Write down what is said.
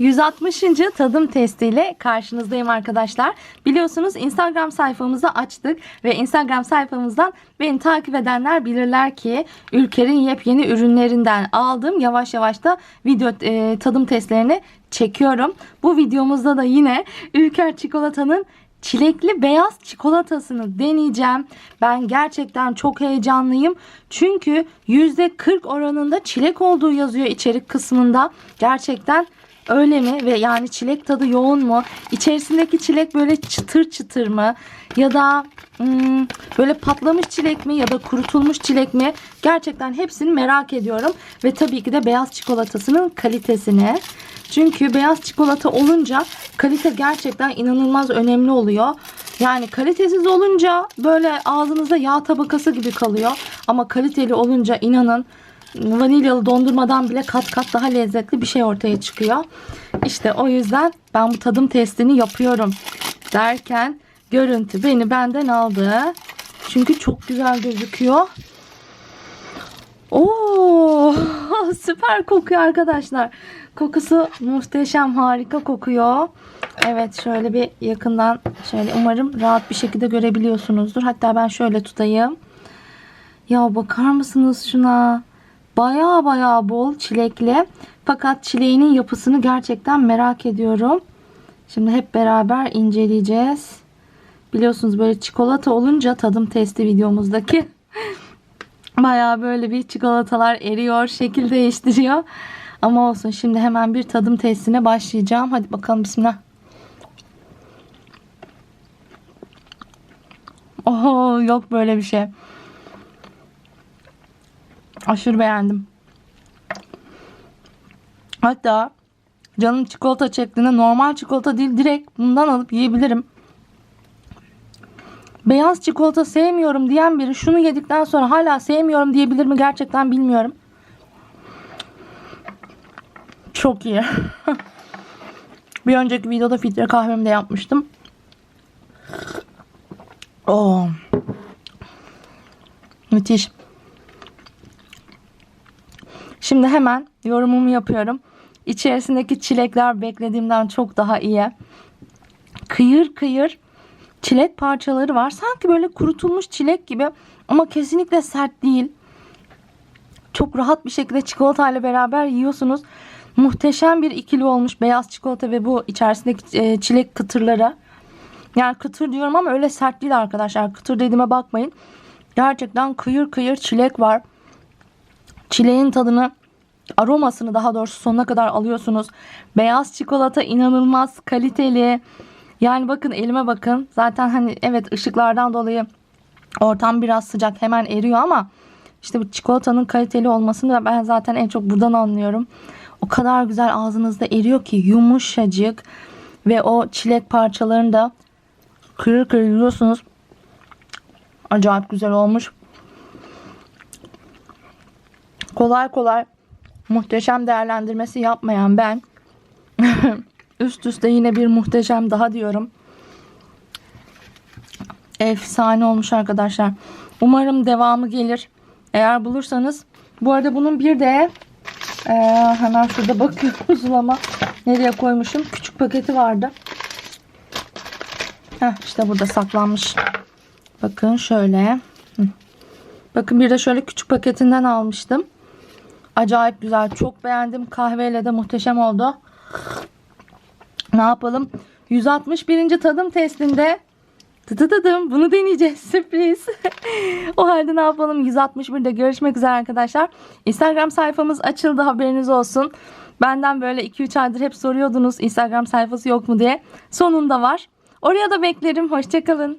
160. tadım testiyle karşınızdayım arkadaşlar. Biliyorsunuz Instagram sayfamızı açtık ve Instagram sayfamızdan beni takip edenler bilirler ki Ülker'in yepyeni ürünlerinden aldım. Yavaş yavaş da video e, tadım testlerini çekiyorum. Bu videomuzda da yine Ülker çikolatanın çilekli beyaz çikolatasını deneyeceğim. Ben gerçekten çok heyecanlıyım. Çünkü %40 oranında çilek olduğu yazıyor içerik kısmında. Gerçekten öyle mi? Ve yani çilek tadı yoğun mu? İçerisindeki çilek böyle çıtır çıtır mı? Ya da hmm, böyle patlamış çilek mi? Ya da kurutulmuş çilek mi? Gerçekten hepsini merak ediyorum. Ve tabii ki de beyaz çikolatasının kalitesini. Çünkü beyaz çikolata olunca kalite gerçekten inanılmaz önemli oluyor. Yani kalitesiz olunca böyle ağzınızda yağ tabakası gibi kalıyor. Ama kaliteli olunca inanın vanilyalı dondurmadan bile kat kat daha lezzetli bir şey ortaya çıkıyor. İşte o yüzden ben bu tadım testini yapıyorum derken görüntü beni benden aldı. Çünkü çok güzel gözüküyor. Oo, süper kokuyor arkadaşlar. Kokusu muhteşem, harika kokuyor. Evet, şöyle bir yakından şöyle umarım rahat bir şekilde görebiliyorsunuzdur. Hatta ben şöyle tutayım. Ya bakar mısınız şuna? Baya baya bol çilekli. Fakat çileğinin yapısını gerçekten merak ediyorum. Şimdi hep beraber inceleyeceğiz. Biliyorsunuz böyle çikolata olunca tadım testi videomuzdaki Baya böyle bir çikolatalar eriyor, şekil değiştiriyor. Ama olsun şimdi hemen bir tadım testine başlayacağım. Hadi bakalım bismillah. Oho yok böyle bir şey. Aşırı beğendim. Hatta canım çikolata çektiğinde normal çikolata değil direkt bundan alıp yiyebilirim. Beyaz çikolata sevmiyorum diyen biri şunu yedikten sonra hala sevmiyorum diyebilir mi gerçekten bilmiyorum. Çok iyi. Bir önceki videoda filtre kahvemi de yapmıştım. Oo. Müthiş. Şimdi hemen yorumumu yapıyorum. İçerisindeki çilekler beklediğimden çok daha iyi. Kıyır kıyır çilek parçaları var. Sanki böyle kurutulmuş çilek gibi ama kesinlikle sert değil. Çok rahat bir şekilde çikolata ile beraber yiyorsunuz. Muhteşem bir ikili olmuş beyaz çikolata ve bu içerisindeki e, çilek kıtırları. Yani kıtır diyorum ama öyle sert değil arkadaşlar. Kıtır dediğime bakmayın. Gerçekten kıyır kıyır çilek var. Çileğin tadını aromasını daha doğrusu sonuna kadar alıyorsunuz. Beyaz çikolata inanılmaz kaliteli. Yani bakın elime bakın. Zaten hani evet ışıklardan dolayı ortam biraz sıcak hemen eriyor ama işte bu çikolatanın kaliteli olmasını da ben zaten en çok buradan anlıyorum. O kadar güzel ağzınızda eriyor ki yumuşacık ve o çilek parçalarını da kırır kırır yiyorsunuz. Acayip güzel olmuş. Kolay kolay muhteşem değerlendirmesi yapmayan ben üst üste yine bir muhteşem daha diyorum. Efsane olmuş arkadaşlar. Umarım devamı gelir. Eğer bulursanız. Bu arada bunun bir de ee, hemen şurada bakıyoruz ama nereye koymuşum. Küçük paketi vardı. Heh, işte burada saklanmış. Bakın şöyle. Bakın bir de şöyle küçük paketinden almıştım. Acayip güzel. Çok beğendim. Kahveyle de muhteşem oldu. Ne yapalım? 161. tadım testinde Tıtıtıdım. Bunu deneyeceğiz. Sürpriz. o halde ne yapalım? 161'de görüşmek üzere arkadaşlar. Instagram sayfamız açıldı. Haberiniz olsun. Benden böyle 2-3 aydır hep soruyordunuz Instagram sayfası yok mu diye. Sonunda var. Oraya da beklerim. Hoşçakalın.